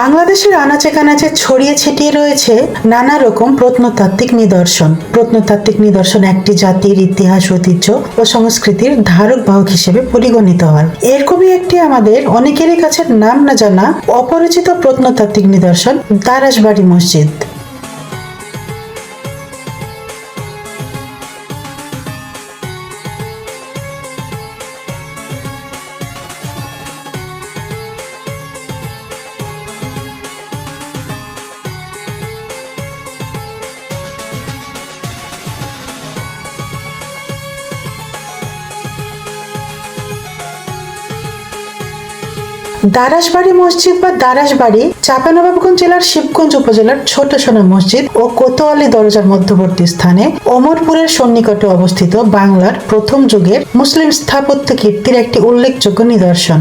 বাংলাদেশের আনাচে কানাচে ছড়িয়ে ছিটিয়ে রয়েছে নানা রকম প্রত্নতাত্ত্বিক নিদর্শন। প্রত্নতাত্ত্বিক নিদর্শন একটি জাতির ইতিহাস, ঐতিহ্য ও সংস্কৃতির ধারক বাহক হিসেবে পরিগণিত হয়। এরকমই একটি আমাদের অনেকেরই কাছে নাম না জানা অপরিচিত প্রত্নতাত্ত্বিক নিদর্শন দারাসবাড়ি মসজিদ। দারাসবাড়ি মসজিদ বা দারাসবাড়ি চাঁপানবাবগঞ্জ জেলার শিবগঞ্জ উপজেলার ছোট সোনা মসজিদ ও কোতোয়ালি দরজার মধ্যবর্তী স্থানে অমরপুরের সন্নিকটে অবস্থিত বাংলার প্রথম যুগের মুসলিম স্থাপত্য কীর্তির একটি উল্লেখযোগ্য নিদর্শন।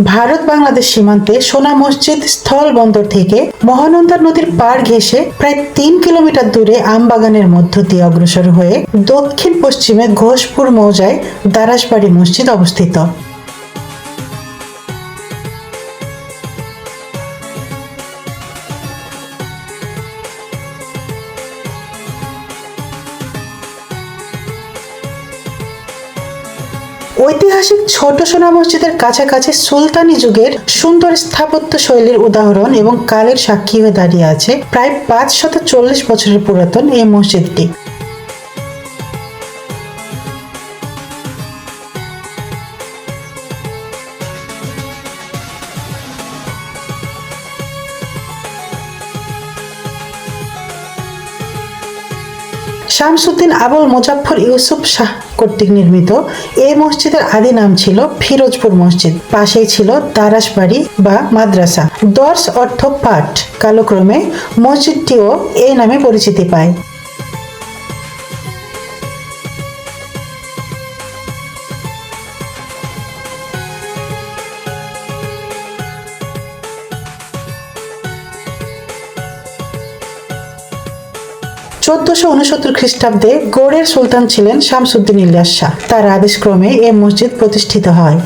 ভারত বাংলাদেশ সীমান্তে সোনা মসজিদ স্থল বন্দর থেকে মহানন্দা নদীর পাড় ঘেঁষে প্রায় তিন কিলোমিটার দূরে আমবাগানের মধ্য দিয়ে অগ্রসর হয়ে দক্ষিণ পশ্চিমে ঘোষপুর মৌজায় দারাসবাড়ি মসজিদ অবস্থিত। ঐতিহাসিক ছোট সোনা মসজিদের কাছাকাছি সুলতানি যুগের সুন্দর স্থাপত্য শৈলীর উদাহরণ এবং কালের সাক্ষী হয়ে দাঁড়িয়ে আছে প্রায় পাঁচ শত চল্লিশ বছরের পুরাতন এই মসজিদটি। শামসুদ্দিন আবুল মুজাফর ইউসুফ শাহ কর্তৃক নির্মিত। এই মসজিদের আদি নাম ছিল ফিরোজপুর মসজিদ। পাশেই ছিল তারাসবাড়ি বা মাদ্রাসা। দর্শ অর্থ পাঠ কালক্রমে মসজিদটিও এই নামে পরিচিতি পায়। চোদ্দশো উনসত্তর খ্রিস্টাব্দে গৌড়ের সুলতান ছিলেন শামসুদ্দিন ইলিয়াস শাহ। তার আদেশক্রমে এ মসজিদ প্রতিষ্ঠিত হয়।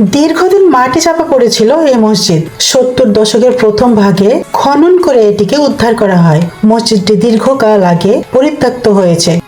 দীর্ঘদিন মাটি চাপা পড়েছিল এই মসজিদ। সত্তর দশকের প্রথম ভাগে খনন করে এটিকে উদ্ধার করা হয়। মসজিদটি দীর্ঘকাল আগে পরিত্যক্ত হয়েছে।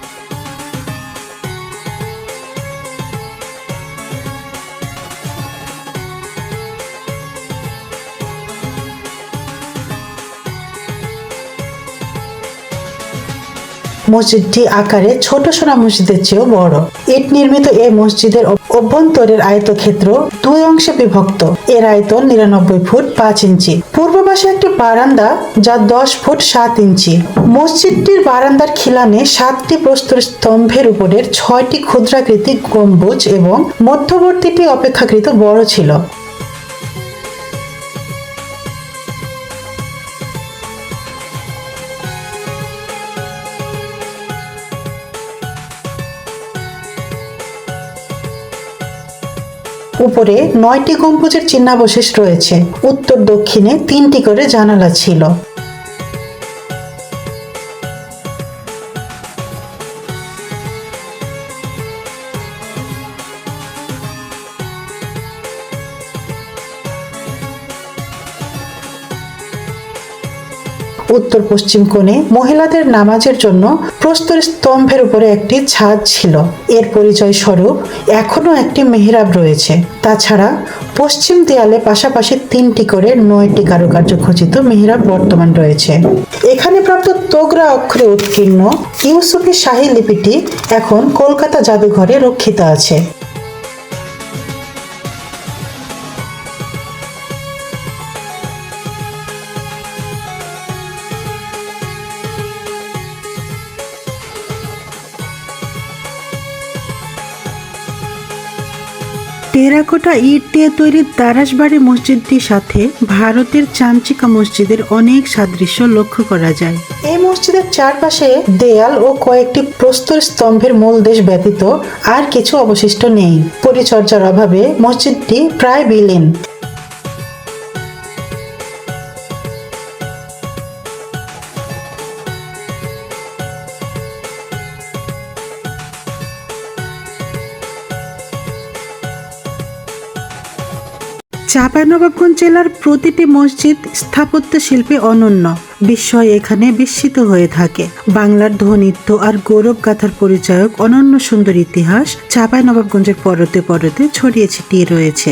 মসজিদটি আকারে ছোট সোনা মসজিদের চেয়েও বড়। ইট নির্মিত এই মসজিদের অভ্যন্তরের আয়তক্ষেত্র দুই অংশে বিভক্ত। এর আয়তন নিরানব্বই ফুট পাঁচ ইঞ্চি। পূর্ব পাশে একটি বারান্দা যা দশ ফুট সাত ইঞ্চি। মসজিদটির বারান্দার খিলানে সাতটি প্রস্তর স্তম্ভের উপরের ছয়টি ক্ষুদ্রাকৃতি গম্বুজ এবং মধ্যবর্তীটি অপেক্ষাকৃত বড় ছিল। উপরে নয়টি গম্বুজের চিহ্নাবশেষ রয়েছে। উত্তর দক্ষিণে তিনটি করে জানালা ছিল। উত্তর পশ্চিম কোণে মহিলাদের নামাজের জন্য প্রস্তর স্তম্ভের উপরে একটি ছাদ ছিল। এর পরিচয় স্বরূপ এখনও একটি মেহরাব রয়েছে। তাছাড়া পশ্চিম দেয়ালে পাশাপাশি তিনটি করে নয়টি কারুকার্য খচিত মেহরাব বর্তমান রয়েছে। এখানে প্রাপ্ত তোগরা অক্ষরে উৎকীর্ণ ইউসুফি শাহী লিপিটি এখন কলকাতা জাদুঘরে রক্ষিত আছে। টেরাকোটা ইট দিয়ে তৈরি তারাসবাড়ি মসজিদটির সাথে ভারতের চামচিকা মসজিদের অনেক সাদৃশ্য লক্ষ্য করা যায়। এই মসজিদের চারপাশে দেয়াল ও কয়েকটি প্রস্তর স্তম্ভের মূল দেশ ব্যতীত আর কিছু অবশিষ্ট নেই। পরিচর্যার অভাবে মসজিদটি প্রায় বিলীন। চাঁপাইনবাবগঞ্জ জেলার প্রতিটি মসজিদ স্থাপত্য শিল্পে অনন্য। বিস্ময় এখানে বিস্মিত হয়ে থাকে। বাংলার ধনিত্ব আর গৌরব গাথার পরিচয়ক অনন্য সুন্দর ইতিহাস চাঁপাইনবাবগঞ্জের পরতে পরতে ছড়িয়ে ছিটিয়ে রয়েছে।